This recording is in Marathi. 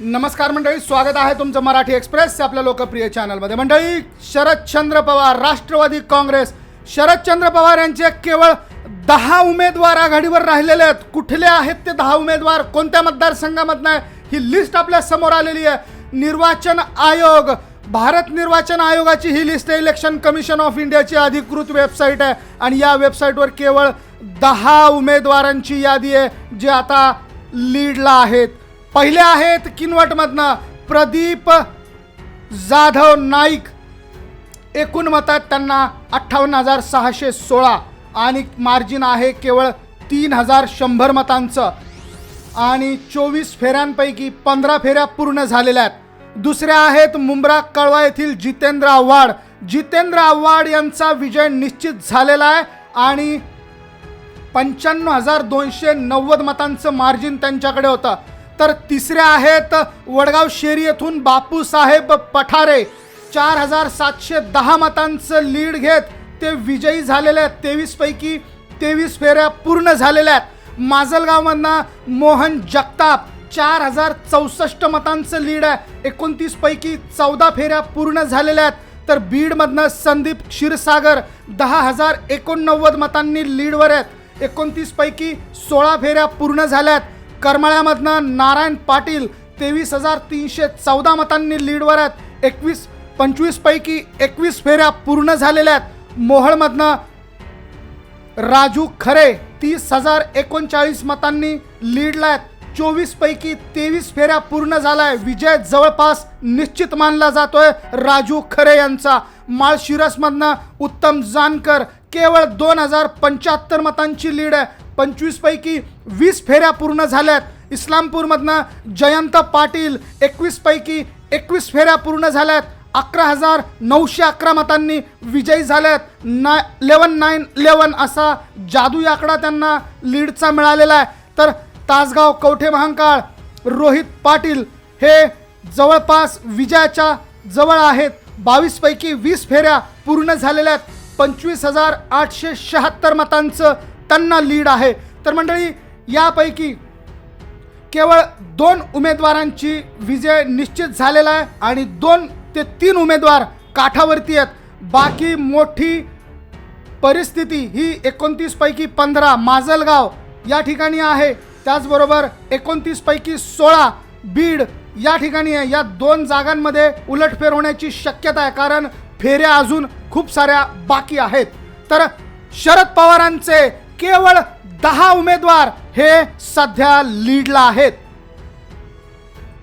नमस्कार मंडळी स्वागत आहे तुमचं मराठी एक्सप्रेस आपल्या लोकप्रिय चॅनलमध्ये. मंडळी शरदचंद्र पवार राष्ट्रवादी काँग्रेस. शरदचंद्र पवार यांचे केवळ दहा उमेदवार आघाडीवर राहिलेले आहेत. कुठले आहेत ते दहा उमेदवार? कोणत्या मतदारसंघामधनं आहे? ही लिस्ट आपल्यासमोर आलेली आहे. निर्वाचन आयोग. भारत निर्वाचन आयोगाची ही लिस्ट आहे. इलेक्शन कमिशन ऑफ इंडियाची अधिकृत वेबसाईट आहे. आणि या वेबसाईटवर केवळ दहा उमेदवारांची यादी आहे जे आता लीडला आहेत. पहिले आहेत किनवटमधनं प्रदीप जाधव नाईक. एकूण मतात त्यांना अठ्ठावन्न हजार सहाशे सोळा आणि मार्जिन आहे केवळ तीन हजार शंभर मतांचं. आणि चोवीस फेऱ्यांपैकी पंधरा फेऱ्या पूर्ण झालेल्या आहेत. दुसऱ्या आहेत मुंब्रा कळवा येथील जितेंद्र आव्हाड. जितेंद्र आव्हाड यांचा विजय निश्चित झालेला आहे आणि पंच्याण्णव हजार दोनशे नव्वद मतांचं मार्जिन त्यांच्याकडे होतं. तर तिसऱ्या आहेत वडगाव शेरी येथून बापूसाहेब पठारे. चार हजार सातशे दहा मतांचं लीड घेत ते विजयी झालेले आहेत. तेवीसपैकी तेवीस फेऱ्या पूर्ण झालेल्या आहेत. माजलगावमधनं मोहन जगताप चार हजार चौसष्ट मतांचं लीड आहे. एकोणतीसपैकी चौदा फेऱ्या पूर्ण झालेल्या आहेत. तर बीडमधनं संदीप क्षीरसागर दहा हजार एकोणनव्वद मतांनी लीडवर आहेत. एकोणतीसपैकी सोळा फेऱ्या पूर्ण झाल्यात करमाळ्यामधनं नारायण पाटील तेवीस हजार तीनशे चौदा मतांनी लीडवर आहेत. एकवीस पंचवीसपैकी एकवीस फेऱ्या पूर्ण झालेल्या आहेत. मोहळमधनं राजू खरे तीस हजार एकोणचाळीस मतांनी लीडला आहेत. चोवीसपैकी तेवीस फेऱ्या पूर्ण झालाय. विजय जवळपास निश्चित मानला जातोय राजू खरे यांचा. माळशिरसमधनं उत्तम जानकर केवळ दोन हजार पंच्याहत्तर मतांची लीड आहे. पंचवीसपैकी वीस फेऱ्या पूर्ण झाल्यात. इस्लामपूरमधनं जयंत पाटील एकवीसपैकी एकवीस फेऱ्या पूर्ण झाल्यात. अकरा हजार नऊशे अकरा मतांनी विजयी झाल्यात. ना लेवन नाईन लेवन असा जादू आकडा त्यांना लीडचा मिळालेला आहे. तर तासगाव कवठे महांकाळ रोहित पाटील हे जवळपास विजयाच्या जवळ आहेत. बावीसपैकी वीस फेऱ्या पूर्ण झालेल्या आहेत. पंचवीस हजार आठशे शहात्तर मतांचं त्यांना लीड आहे. तर मंडळी यापैकी केवळ दोन उमेदवारांची विजय निश्चित झालेला आहे आणि दोन ते तीन उमेदवार काठावरती आहेत. बाकी मोठी परिस्थिती ही एकोणतीसपैकी पंधरा माजलगाव या ठिकाणी आहे. त्याचबरोबर एकोणतीसपैकी सोळा बीड या ठिकाणी आहे. या दोन जागांमध्ये उलटफेर होण्याची शक्यता आहे कारण फेऱ्या अजून खूप साऱ्या बाकी आहेत. तर शरद पवारांचे केवळ दहा उमेदवार हे सध्या लीडला आहेत.